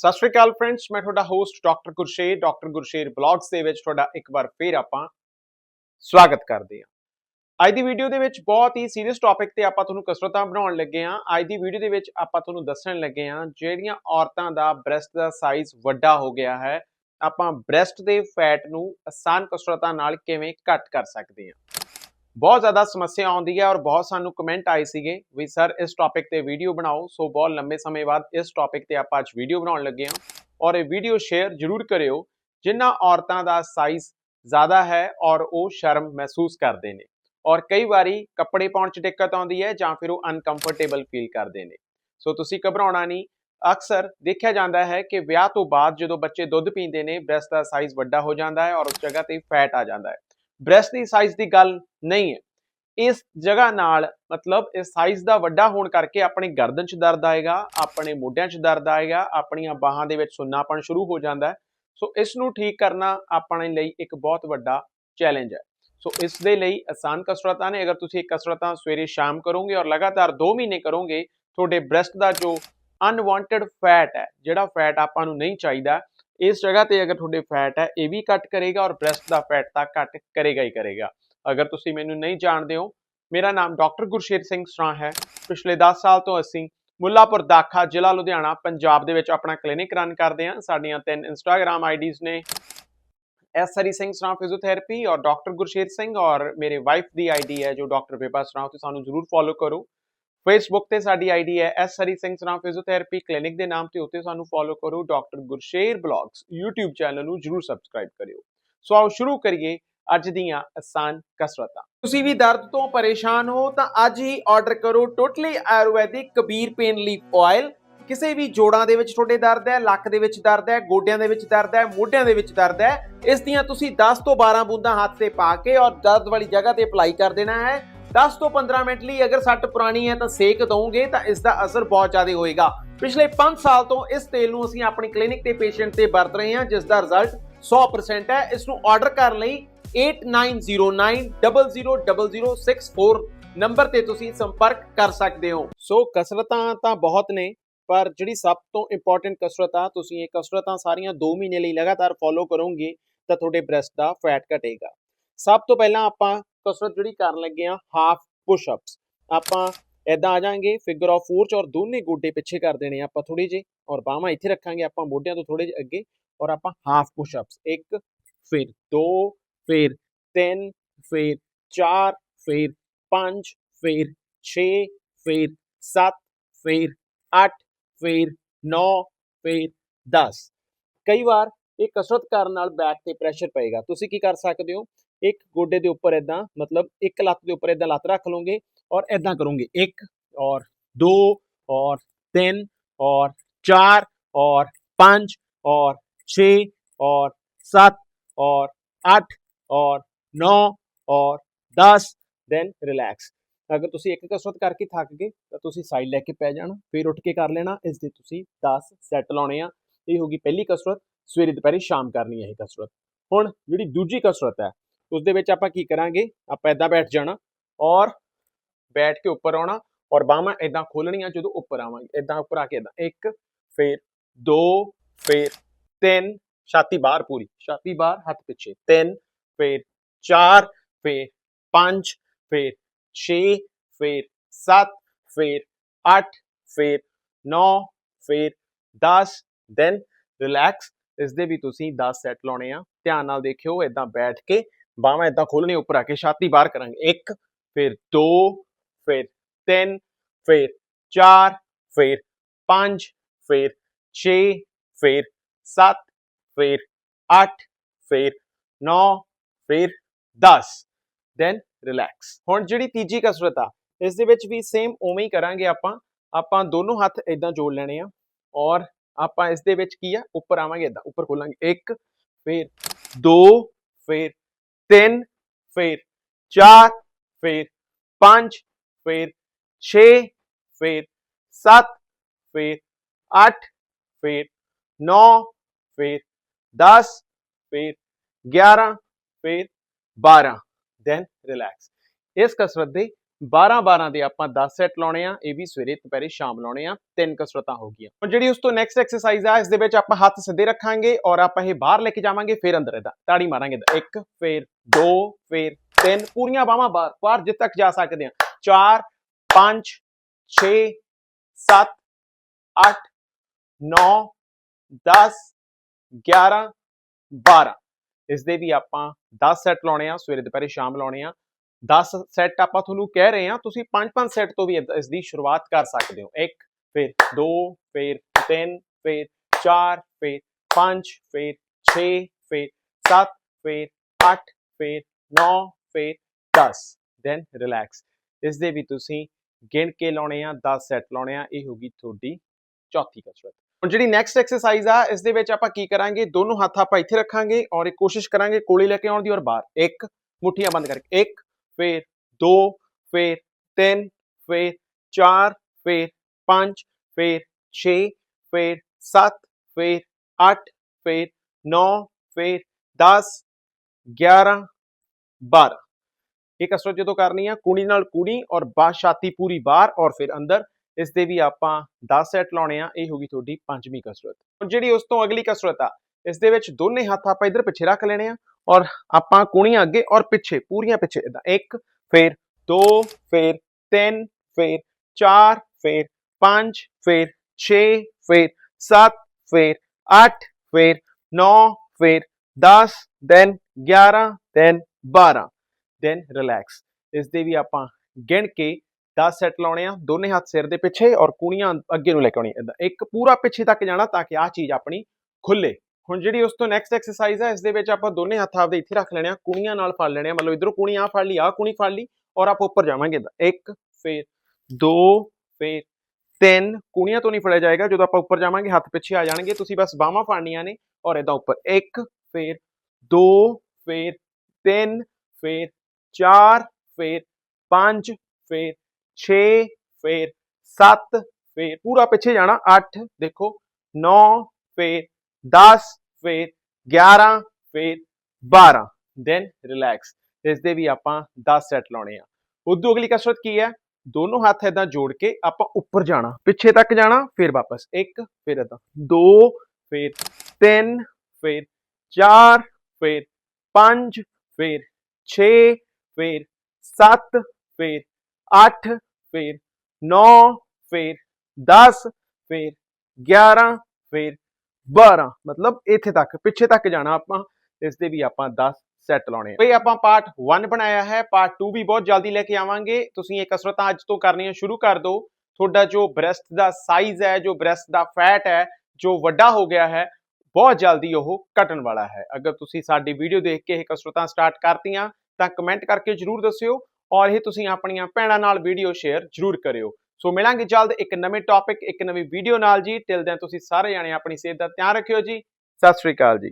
ਸਤਿ ਸ਼੍ਰੀ ਅਕਾਲ ਫਰੈਂਡਸ ਮੈਂ ਤੁਹਾਡਾ host doctor Gursher doctor Gursher blogs ਦੇ ਵਿੱਚ ਤੁਹਾਡਾ ਇੱਕ ਵਾਰ ਫੇਰ ਆਪਾਂ ਸਵਾਗਤ ਕਰਦੇ ਹਾਂ। ਅੱਜ ਦੀ ਵੀਡੀਓ ਦੇ ਵਿੱਚ ਬਹੁਤ ਹੀ ਸੀਰੀਅਸ ਟੌਪਿਕ ਤੇ ਆਪਾਂ ਤੁਹਾਨੂੰ ਕਸਰਤਾਂ ਬਣਾਉਣ ਲੱਗੇ ਹਾਂ। ਅੱਜ ਦੀ ਵੀਡੀਓ ਦੇ ਵਿੱਚ ਆਪਾਂ ਤੁਹਾਨੂੰ ਦੱਸਣ ਲੱਗੇ ਹਾਂ ਜਿਹੜੀਆਂ ਔਰਤਾਂ ਦਾ ਬ੍ਰੈਸਟ ਦਾ ਸਾਈਜ਼ ਵੱਡਾ ਹੋ ਗਿਆ ਹੈ। ਆਪਾਂ ਬ੍ਰੈਸਟ ਦੇ ਫੈਟ ਨੂੰ ਆਸਾਨ ਕਸਰਤਾਂ ਨਾਲ ਕਿਵੇਂ ਘੱਟ ਕਰ ਸਕਦੇ ਹਾਂ। ਬਹੁਤ ਜ਼ਿਆਦਾ ਸਮੱਸਿਆ ਆਉਂਦੀ ਹੈ ਔਰ ਬਹੁਤ ਸਾਨੂੰ ਕਮੈਂਟ ਆਏ ਸੀਗੇ ਵੀ ਸਰ ਇਸ ਟੌਪਿਕ ਤੇ ਵੀਡੀਓ ਬਣਾਓ। ਸੋ ਬਹੁਤ ਲੰਬੇ ਸਮੇਂ ਬਾਅਦ ਇਸ ਟੌਪਿਕ ਤੇ ਆਪਾਂ ਅੱਜ ਵੀਡੀਓ ਬਣਾਉਣ ਲੱਗੇ ਹਾਂ ਔਰ ਇਹ ਵੀਡੀਓ ਸ਼ੇਅਰ ਜ਼ਰੂਰ ਕਰਿਓ। ਜਿਨ੍ਹਾਂ ਔਰਤਾਂ ਦਾ ਸਾਈਜ਼ ਜ਼ਿਆਦਾ ਹੈ ਔਰ ਉਹ ਸ਼ਰਮ ਮਹਿਸੂਸ ਕਰਦੇ ਨੇ ਔਰ ਕਈ ਵਾਰੀ ਕੱਪੜੇ ਪਾਉਣ 'ਚ ਦਿੱਕਤ ਆਉਂਦੀ ਹੈ ਜਾਂ ਫਿਰ ਉਹ ਅਨਕੰਫਰਟੇਬਲ ਫੀਲ ਕਰਦੇ ਨੇ। ਸੋ ਤੁਸੀਂ ਘਬਰਾਉਣਾ ਨਹੀਂ। ਅਕਸਰ ਦੇਖਿਆ ਜਾਂਦਾ ਹੈ ਕਿ ਵਿਆਹ ਤੋਂ ਬਾਅਦ ਜਦੋਂ ਬੱਚੇ ਦੁੱਧ ਪੀਂਦੇ ਨੇ ਬ੍ਰੈਸਟ ਦਾ ਸਾਈਜ਼ ਵੱਡਾ ਹੋ ਜਾਂਦਾ ਹੈ ਔਰ ਉਸ ਜਗ੍ਹਾ ਤੇ ਫੈਟ ਆ ਜਾਂਦਾ ਹੈ। ਬ੍ਰੈਸਟ ਦੀ ਸਾਈਜ਼ ਦੀ ਗੱਲ ਨਹੀਂ ਹੈ। ਇਸ ਜਗ੍ਹਾ ਨਾਲ ਮਤਲਬ ਇਸ ਸਾਈਜ਼ ਦਾ ਵੱਡਾ ਹੋਣ ਕਰਕੇ ਆਪਣੇ ਗਰਦਨ 'ਚ ਦਰਦ ਆਏਗਾ, ਆਪਣੇ ਮੋਢਿਆਂ 'ਚ ਦਰਦ ਆਏਗਾ, ਆਪਣੀਆਂ ਬਾਹਾਂ ਦੇ ਵਿੱਚ ਸੁੰਨਾਪਣ ਸ਼ੁਰੂ ਹੋ ਜਾਂਦਾ ਹੈ। ਸੋ ਇਸ ਨੂੰ ਠੀਕ ਕਰਨਾ ਆਪਣੇ ਲਈ ਇੱਕ ਬਹੁਤ ਵੱਡਾ ਚੈਲੰਜ ਹੈ। ਸੋ ਇਸ ਦੇ ਲਈ ਆਸਾਨ ਕਸਰਤਾਂ ਨੇ, ਅਗਰ ਤੁਸੀਂ ਇਹ ਕਸਰਤਾਂ ਸਵੇਰੇ ਸ਼ਾਮ ਕਰੋਗੇ ਔਰ ਲਗਾਤਾਰ 2 ਮਹੀਨੇ ਕਰੋਗੇ, ਤੁਹਾਡੇ ਬ੍ਰੈਸਟ ਦਾ ਜੋ ਅਨਵਾਂਟਡ ਫੈਟ ਹੈ, ਜਿਹੜਾ ਫੈਟ ਆਪਾਂ ਨੂੰ ਨਹੀਂ ਚਾਹੀਦਾ ਇਸ ਜਗ੍ਹਾ ਤੇ ਅਗਰ ਤੁਹਾਡੇ ਫੈਟ ਹੈ, ਇਹ ਵੀ ਘੱਟ ਕਰੇਗਾ ਔਰ ਬ੍ਰੈਸਟ ਦਾ ਫੈਟ ਤਾਂ ਘੱਟ ਕਰੇਗਾ ਹੀ ਕਰੇਗਾ। ਅਗਰ ਤੁਸੀਂ ਮੈਨੂੰ ਨਹੀਂ ਜਾਣਦੇ ਹੋ, ਮੇਰਾ ਨਾਮ ਡਾਕਟਰ ਗੁਰਸ਼ੇਰ ਸਿੰਘ ਸਰਾਂ ਹੈ। ਪਿਛਲੇ 10 ਸਾਲ ਤੋਂ ਅਸੀਂ ਮੁੱਲਾਪੁਰ ਦਾਖਾ, ਜ਼ਿਲ੍ਹਾ ਲੁਧਿਆਣਾ, ਪੰਜਾਬ ਦੇ ਵਿੱਚ ਆਪਣਾ ਕਲੀਨਿਕ ਰਨ ਕਰਦੇ ਹਾਂ। ਸਾਡੀਆਂ ਤਿੰਨ ਇੰਸਟਾਗ੍ਰam ਆਈਡੀਜ਼ ਨੇ। ਐਸ ਹਰੀ ਸਿੰਘ ਸਰਾਂ ਫਿਜ਼ੀਓਥੈਰੇਪੀ ਔਰ ਡਾਕਟਰ ਗੁਰਸ਼ੇਰ ਸਿੰਘ ਔਰ ਮੇਰੇ ਵਾਈਫ ਦੀ ਆਈਡੀ ਹੈ ਜੋ ਡਾਕਟਰ ਬੇਬਾ ਸਰਾਂ ਤੇ ਸਾਨੂੰ ਜਰੂਰ ਫੋਲੋ ਕਰੋ। ਫੇਸਬੁੱਕ ਤੇ ਸਾਡੀ ਆਈਡੀ ਹੈ S Hari Singh Sran physiotherapy clinic ਦੇ ਨਾਮ ਤੇ ਉੱਤੇ ਸਾਨੂੰ ਫੋਲੋ ਕਰੋ doctor Gursher blogs YouTube channel ਨੂੰ ਜਰੂਰ ਸਬਸਕ੍ਰਾਈਬ ਕਰਿਓ। ਸੋ ਆਓ ਸ਼ੁਰੂ ਕਰੀਏ ਅੱਜ ਦੀਆਂ ਆਸਾਨ ਕਸਰਤਾਂ। ਤੁਸੀਂ ਵੀ ਦਰਦ ਤੋਂ ਪਰੇਸ਼ਾਨ ਹੋ ਤਾਂ ਅੱਜ ਹੀ ਆਰਡਰ ਕਰੋ totally Ayurvedic Kabir pain leaf oil ਕਿਸੇ ਵੀ ਜੋੜਾਂ ਦੇ ਵਿੱਚ ਤੁਹਾਡੇ ਦਰਦ ਹੈ, ਲੱਕ ਦੇ ਵਿੱਚ ਦਰਦ ਹੈ, ਗੋਡਿਆਂ ਦੇ ਵਿੱਚ ਦਰਦ ਹੈ, ਮੋਢਿਆਂ ਦੇ ਵਿੱਚ ਦਰਦ ਹੈ, ਇਸ ਦੀਆਂ ਤੁਸੀਂ 10 ਤੋਂ 12 ਬੂੰਦਾਂ ਹੱਥ ਤੇ ਪਾ ਕੇ ਔਰ ਦਰਦ ਵਾਲੀ ਜਗ੍ਹਾ ਤੇ ਅਪਲਾਈ ਕਰ ਦੇਣਾ ਹੈ। 10 ਤੋਂ 15 ਮਿੰਟ ਲਈ ਅਗਰ ਸੱਟ ਪੁਰਾਣੀ ਹੈ ਤਾਂ ਸੇਕ ਦਵੋਗੇ ਤਾਂ ਇਸ ਦਾ ਅਸਰ ਬਹੁਤ ਜ਼ਿਆਦਾ ਹੋਏਗਾ। ਪਿਛਲੇ 5 ਸਾਲ ਤੋਂ ਇਸ ਤੇਲ ਨੂੰ ਅਸੀਂ ਆਪਣੀ ਕਲੀਨਿਕ ਤੇ ਪੇਸ਼ੈਂਟ ਤੇ ਵਰਤ ਰਹੇ ਹਾਂ, ਜਿਸ ਦਾ ਰਿਜ਼ਲਟ 100% ਹੈ। ਇਸ ਨੂੰ ਆਰਡਰ ਕਰਨ ਲਈ 8909000064 ਨੰਬਰ ਤੇ ਤੁਸੀਂ ਸੰਪਰਕ ਕਰ ਸਕਦੇ ਹੋ। ਸੋ ਕਸਰਤਾਂ ਤਾਂ ਬਹੁਤ ਨੇ, ਪਰ ਜਿਹੜੀ ਸਭ ਤੋਂ ਇੰਪੋਰਟੈਂਟ ਕਸਰਤ ਆ ਤੁਸੀਂ ਇਹ ਕਸਰਤਾਂ ਸਾਰੀਆਂ 2 ਮਹੀਨੇ ਲਈ ਲਗਾਤਾਰ ਫੋਲੋ ਕਰੋਗੇ, ਤਾਂ ਤੁਹਾਡੇ ਬ੍ਰੈਸਟ ਦਾ ਫੈਟ ਘਟੇਗਾ। ਸਭ ਤੋਂ ਪਹਿਲਾਂ ਆਪਾਂ ਕਸਰਤ ਜਿਹੜੀ ਕਰਨ ਲੱਗੇ ਆ ਹਾਫ ਪੁਸ਼ ਅਪਸ ਆਪਾਂ ਐਦਾਂ ਆ ਜਾਾਂਗੇ ਫਿਗਰ ਆਫ 4 ਚ ਔਰ ਦੋਨੇ ਗੋਡੇ ਪਿੱਛੇ ਕਰ ਦੇਣੇ ਆਪਾਂ ਥੋੜੀ ਜਿਹੀ ਔਰ ਬਾਹਾਂ ਇੱਥੇ ਰੱਖਾਂਗੇ ਆਪਾਂ ਮੋਢਿਆਂ ਤੋਂ ਥੋੜੇ ਜਿਹੇ ਅੱਗੇ ਔਰ ਆਪਾਂ ਹਾਫ ਪੁਸ਼ ਅਪਸ ਇੱਕ ਫਿਰ ਦੋ ਫਿਰ ਤਿੰਨ ਫਿਰ ਚਾਰ ਫਿਰ ਪੰਜ ਫਿਰ 6 ਫਿਰ 7 ਫਿਰ 8 ਫਿਰ 9 ਫਿਰ 10 ਕਈ ਵਾਰ ਇਹ ਕਸਰਤ ਕਰਨ ਨਾਲ ਬੈਕ ਤੇ ਪ੍ਰੈਸ਼ਰ ਪਏਗਾ ਤੁਸੀਂ ਕੀ ਕਰ ਸਕਦੇ ਹੋ ਇੱਕ ਗੋਡੇ ਦੇ ਉੱਪਰ ਇਦਾਂ ਮਤਲਬ ਇੱਕ ਲੱਤ ਦੇ ਉੱਪਰ ਇਦਾਂ ਲੱਤ ਰੱਖ ਲਓਗੇ ਔਰ ਇਦਾਂ ਕਰੋਗੇ। ਇੱਕ ਔਰ ਦੋ ਔਰ ਤਿੰਨ ਔਰ ਚਾਰ ਔਰ ਪੰਜ ਔਰ 6 ਔਰ 7 ਔਰ 8 ਔਰ 9 ਔਰ 10 ਦੈਨ ਰਿਲੈਕਸ ਅਗਰ ਤੁਸੀਂ ਇੱਕ ਕਸਰਤ ਕਰਕੇ ਥੱਕ ਗਏ, ਤਾਂ ਤੁਸੀਂ ਸਾਈਡ ਲੈ ਕੇ ਪੈ ਜਾਣਾ, ਫਿਰ ਉੱਠ ਕੇ ਕਰ ਲੈਣਾ। ਇਸ ਦੇ ਤੁਸੀਂ 10 ਸੈੱਟ ਲਾਉਣੇ ਆ। ਇਹ ਹੋਗੀ ਪਹਿਲੀ ਕਸਰਤ। ਸਵੇਰੇ ਦੁਪਹਿਰੇ ਸ਼ਾਮ ਕਰਨੀ ਹੈ ਇਹ ਕਸਰਤ। ਹੁਣ ਜਿਹੜੀ ਦੂਜੀ ਕਸਰਤ ਹੈ ਉਸ ਦੇ ਵਿੱਚ ਆਪਾਂ ਕੀ ਕਰਾਂਗੇ? ਆਪਾਂ ਇਦਾਂ ਬੈਠ ਜਾਣਾ ਔਰ ਬੈਠ ਕੇ ਉੱਪਰ ਆਉਣਾ ਔਰ ਬਾਹਾਂ ਇਦਾਂ ਖੋਲਣੀਆਂ ਜਦੋਂ ਉੱਪਰ ਆਵਾਂਗੇ। ਇਦਾਂ ਉੱਪਰ ਆ ਕੇ ਇਦਾਂ ਇੱਕ, ਫਿਰ ਦੋ, ਫਿਰ ਤਿੰਨ, ਛਾਤੀ ਬਾਹਰ ਪੂਰੀ। ਛਾਤੀ ਬਾਹਰ, ਹੱਥ ਪਿੱਛੇ। ਤਿੰਨ, ਫਿਰ ਚਾਰ, ਫਿਰ ਪੰਜ, ਫਿਰ 6 ਫਿਰ 7 ਫਿਰ 8 ਫਿਰ 9 ਫਿਰ 10 ਦੈਨ ਰਿਲੈਕਸ ਇਸ ਦੇ ਵੀ ਤੁਸੀਂ 10 ਸੈੱਟ ਲਾਉਣੇ ਆ। ਧਿਆਨ ਨਾਲ ਦੇਖਿਓ ਇਦਾਂ ਬੈਠ ਕੇ ਬਾਹਾਂ ਇਦਾਂ ਖੋਲਣੀ ਉੱਪਰ ਆ ਕੇ ਛਾਤੀ ਬਾਹਰ ਕਰਾਂਗੇ। ਇੱਕ, ਫਿਰ 2 ਫਿਰ 3 ਫਿਰ 4 ਫਿਰ 5 ਫਿਰ 6 ਫਿਰ 7 ਫਿਰ 8 ਫਿਰ 9 ਫਿਰ 10 ਦੈਨ ਰਿਲੈਕਸ ਹੁਣ ਜਿਹੜੀ ਤੀਜੀ ਕਸਰਤ ਆ, ਇਸ ਦੇ ਵਿੱਚ ਵੀ ਸੇਮ ਉਵੇਂ ਹੀ ਕਰਾਂਗੇ ਆਪਾਂ। ਆਪਾਂ ਦੋਨੋਂ ਹੱਥ ਇਦਾਂ ਜੋੜ ਲੈਣੇ ਆ ਔਰ ਆਪਾਂ ਇਸ ਦੇ ਵਿੱਚ ਕੀ ਆ, ਉੱਪਰ ਆਵਾਂਗੇ ਇਦਾਂ ਉੱਪਰ ਖੋਲਾਂਗੇ। 1 ਫਿਰ 2 ਫਿਰ 3 ਫਿਰ 4 ਫਿਰ 5 ਫਿਰ 6 ਫਿਰ 7 ਫਿਰ 8 ਫਿਰ 9 ਫਿਰ 10 ਫਿਰ 11 ਫਿਰ 12 ਦੈਨ ਰਿਲੈਕਸ ਇਸ ਕਸਰਤ ਦੇ 12 12 ਦੇ ਆਪਾਂ 10 ਸੈੱਟ ਲਾਉਣੇ ਆ, ਇਹ ਵੀ ਸਵੇਰੇ, ਦੁਪਹਿਰੇ ਸ਼ਾਮ ਲਾਉਣੇ ਆ, ਤਿੰਨ ਕਸਰਤਾਂ ਹੋ ਗਈਆਂ। ਹੁਣ ਜਿਹੜੀ ਉਸ ਤੋਂ ਨੈਕਸਟ ਐਕਸਰਸਾਈਜ਼ ਆ, ਇਸ ਦੇ ਵਿੱਚ ਆਪਾਂ ਹੱਥ ਸਿੱਧੇ ਰੱਖਾਂਗੇ ਔਰ ਆਪਾਂ ਇਹ ਬਾਹਰ ਲੈ ਕੇ ਜਾਵਾਂਗੇ, ਫਿਰ ਅੰਦਰ ਇਹਦਾ। ਤਾੜੀ ਮਾਰਾਂਗੇ ਇੱਕ, ਫਿਰ ਦੋ, ਫਿਰ ਤਿੰਨ, ਪੂਰੀਆਂ ਬਾਹਾਂ ਬਾਹਰ ਬਾਹਰ ਜਿੱਥੇ ਤੱਕ ਜਾ ਸਕਦੇ ਆ। 4 5 6 7 8 9 10 11 12 ਇਸ ਦੇ ਵੀ ਆਪਾਂ 10 ਸੈੱਟ ਲਾਉਣੇ ਆ, ਸਵੇਰੇ, ਦੁਪਹਿਰੇ, ਸ਼ਾਮ ਲਾਉਣੇ ਆ। 10 ਸੈੱਟ ਆਪਾਂ ਤੁਹਾਨੂੰ ਕਹਿ ਰਹੇ ਹਾਂ ਤੁਸੀਂ 5-5 ਸੈੱਟ ਤੋਂ ਵੀ ਇੱਦਾਂ ਇਸ ਦੀ ਸ਼ੁਰੂਆਤ ਕਰ ਸਕਦੇ ਹੋ 1 ਫਿਰ 2 ਫਿਰ 3 ਫਿਰ 4 ਫਿਰ 5 ਫਿਰ 6 ਫਿਰ 7 ਫਿਰ 8 ਫਿਰ 9 ਫਿਰ 10 ਦੈਨ ਰਿਲੈਕਸ ਇਸ ਦੇ ਵੀ ਤੁਸੀਂ ਗਿਣ ਕੇ ਲਾਉਣੇ ਆ 10 ਸੈੱਟ ਲਾਉਣੇ ਆ ਇਹ ਹੋਗੀ ਤੁਹਾਡੀ ਚੌਥੀ ਕਸਰਤ ਹੁਣ ਜਿਹੜੀ ਨੈਕਸਟ ਐਕਸਰਸਾਈਜ਼ ਆ ਇਸ ਦੇ ਵਿੱਚ ਆਪਾਂ ਕੀ ਕਰਾਂਗੇ ਦੋਨੋਂ ਹੱਥ ਆਪਾਂ ਇੱਥੇ ਰੱਖਾਂਗੇ ਔਰ ਇਹ ਕੋਸ਼ਿਸ਼ ਕਰਾਂਗੇ ਕੋਲੇ ਲੈ ਕੇ ਆਉਣ ਦੀ ਔਰ ਬਾਹਰ ਇੱਕ ਮੁੱਠੀਆਂ ਬੰਦ ਕਰਕੇ ਇੱਕ ਫਿਰ 2 ਫਿਰ 3 ਫਿਰ 4 ਫਿਰ 5 ਫਿਰ 6 ਫਿਰ 7 ਫਿਰ 8 ਫਿਰ 9 ਫਿਰ 10 11 12 ਇਹ ਕਸਰਤ ਜਦੋਂ ਕਰਨੀ ਆ, ਕੁੜੀ ਨਾਲ ਕੁੜੀ ਔਰ ਬਾਹ ਛਾਤੀ ਪੂਰੀ ਬਾਹਰ ਔਰ ਫਿਰ ਅੰਦਰ। ਇਸ ਦੇ ਵੀ ਆਪਾਂ 10 ਸੈੱਟ ਲਾਉਣੇ ਆ, ਇਹ ਹੋਗੀ ਤੁਹਾਡੀ ਪੰਜਵੀਂ ਕਸਰਤ। ਹੁਣ ਜਿਹੜੀ ਉਸ ਤੋਂ ਅਗਲੀ ਕਸਰਤ ਆ, ਇਸ ਦੇ ਵਿੱਚ ਦੋਨੇ ਹੱਥ ਆਪਾਂ ਇਧਰ ਪਿੱਛੇ ਰੱਖ ਲੈਣੇ ਆ। ਔਰ ਆਪਾਂ ਕੁਣੀਆਂ ਅੱਗੇ ਔਰ ਪਿੱਛੇ, ਪੂਰੀਆਂ ਪਿੱਛੇ ਇਦਾਂ ਇੱਕ, ਫਿਰ ਦੋ, ਫਿਰ ਤਿੰਨ, ਫਿਰ ਚਾਰ, ਫੇਰ ਪੰਜ, ਫਿਰ 6 ਫਿਰ 7 ਫਿਰ 8 ਫਿਰ 9 ਫਿਰ 10 ਦੈਨ 11 ਦੈਨ 12 ਦੈਨ ਰਿਲੈਕਸ। ਇਸ ਦੇ ਵੀ ਆਪਾਂ ਗਿਣ ਕੇ 10 ਸੈੱਟ ਲਾਉਣੇ ਆ, ਦੋਨੇ ਹੱਥ ਸਿਰ ਦੇ ਪਿੱਛੇ ਔਰ ਕੁਣੀਆਂ ਅੱਗੇ ਨੂੰ ਲੈ ਕੇ ਆਉਣੀ ਇਦਾਂ ਇੱਕ ਪੂਰਾ ਪਿੱਛੇ ਤੱਕ ਜਾਣਾ ਤਾਂ ਕਿ ਆਹ ਚੀਜ਼ ਆਪਣੀ ਖੁੱਲੇ। ਹੁਣ ਜਿਹੜੀ ਉਸ ਤੋਂ ਨੈਕਸਟ ਐਕਸਰਸਾਈਜ਼ ਹੈ ਇਸ ਦੇ ਵਿੱਚ ਆਪਾਂ ਦੋਨੇ ਹੱਥ ਆਪਦੇ ਇੱਥੇ ਰੱਖ ਲੈਣੇ ਆ, ਕੁਣੀਆਂ ਨਾਲ ਫੜ ਲੈਣੇ ਆ, ਮਤਲਬ ਇਧਰੋਂ ਕੁਣੀ ਆ ਫੜ ਲਈ ਆ ਕੁਣੀ ਫੜ ਲਈ ਔਰ ਆਪਾਂ ਉੱਪਰ ਜਾਵਾਂਗੇ ਇਦਾਂ ਇੱਕ, ਫਿਰ, ਦੋ, ਫਿਰ, ਤਿੰਨ, ਕੁਣੀਆਂ ਤੋਂ ਨਹੀਂ ਫੜਿਆ ਜਾਏਗਾ, ਜਦੋਂ ਆਪਾਂ ਉੱਪਰ ਜਾਵਾਂਗੇ, ਹੱਥ ਪਿੱਛੇ ਆ ਜਾਣਗੇ, ਤੁਸੀਂ ਬਸ ਬਾਹਾਂ ਫੜਨੀਆਂ ਨੇ ਔਰ ਇਦਾਂ ਉੱਪਰ। ਇੱਕ, ਫਿਰ, ਦੋ, ਫਿਰ, ਤਿੰਨ, ਫਿਰ, ਚਾਰ, ਫਿਰ, ਪੰਜ, ਫਿਰ 6 ਫਿਰ 7 ਫਿਰ, ਪੂਰਾ ਪਿੱਛੇ ਜਾਣਾ 8 ਦੇਖੋ 9 ਫਿਰ 10 ਫਿਰ 11 ਫਿਰ 12 ਦੈਨ ਰਿਲੈਕਸ ਇਸ ਦੇ ਵੀ ਆਪਾਂ 10 ਸੈੱਟ ਲਾਉਣੇ ਆ। ਉਦੋਂ ਅਗਲੀ ਕਸਰਤ ਕੀ ਹੈ? ਦੋਨੋਂ ਹੱਥ ਇਦਾਂ ਜੋੜ ਕੇ ਆਪਾਂ ਉੱਪਰ ਜਾਣਾ, ਪਿੱਛੇ ਤੱਕ ਜਾਣਾ, ਫਿਰ ਵਾਪਸ। ਇੱਕ, ਫਿਰ ਇਦਾਂ 2 ਫਿਰ 3 ਫਿਰ 4 ਫਿਰ 5 ਫਿਰ 6 ਫਿਰ 7 ਫਿਰ 8 ਫਿਰ 9 ਫਿਰ 10 ਫਿਰ 11 ਫਿਰ 12 ਮਤਲਬ ਇੱਥੇ ਤੱਕ, ਪਿੱਛੇ ਤੱਕ ਜਾਣਾ ਆਪਾਂ, ਇਸ ਦੇ ਵੀ ਆਪਾਂ 10 ਸੈੱਟ ਲਾਉਣੇ ਆ। ਬਈ ਆਪਾਂ ਪਾਰਟ 1 ਬਣਾਇਆ ਹੈ ਪਾਰਟ 2 ਵੀ ਬਹੁਤ ਜਲਦੀ ਲੈ ਕੇ ਆਵਾਂਗੇ। ਤੁਸੀਂ ਇਹ ਕਸਰਤਾਂ ਅੱਜ ਤੋਂ ਕਰਨੀਆਂ ਸ਼ੁਰੂ ਕਰ ਦਿਓ। ਤੁਹਾਡਾ ਜੋ ਬ੍ਰੈਸਟ ਦਾ ਸਾਈਜ਼ ਹੈ, ਜੋ ਬ੍ਰੈਸਟ ਦਾ ਫੈਟ ਹੈ, ਜੋ ਵੱਡਾ ਹੋ ਗਿਆ ਹੈ, ਬਹੁਤ ਜਲਦੀ ਉਹ ਘਟਣ ਵਾਲਾ ਹੈ। ਅਗਰ ਤੁਸੀਂ ਸਾਡੀ ਵੀਡੀਓ ਦੇਖ ਕੇ ਇਹ ਕਸਰਤਾਂ ਸਟਾਰਟ ਕਰਤੀਆਂ, ਤਾਂ ਕਮੈਂਟ ਕਰਕੇ ਜਰੂਰ ਦੱਸਿਓ ਔਰ ਇਹ ਤੁਸੀਂ ਆਪਣੀਆਂ ਭੈਣਾਂ ਨਾਲ ਵੀਡੀਓ ਸ਼ੇਅਰ ਜਰੂਰ ਕਰਿਓ। ਸੋ ਮਿਲਾਂਗੇ ਜਲਦ ਇੱਕ ਨਵੇਂ ਟੌਪਿਕ ਇੱਕ ਨਵੀਂ ਵੀਡੀਓ ਨਾਲ ਜੀ। ਟਿਲ ਦੈਨ ਤੁਸੀਂ ਸਾਰੇ ਜਾਣੇ ਆਪਣੀ ਸਿਹਤ ਦਾ ਧਿਆਨ ਰੱਖਿਓ ਜੀ। ਸਤਿ ਸ਼੍ਰੀ ਅਕਾਲ ਜੀ।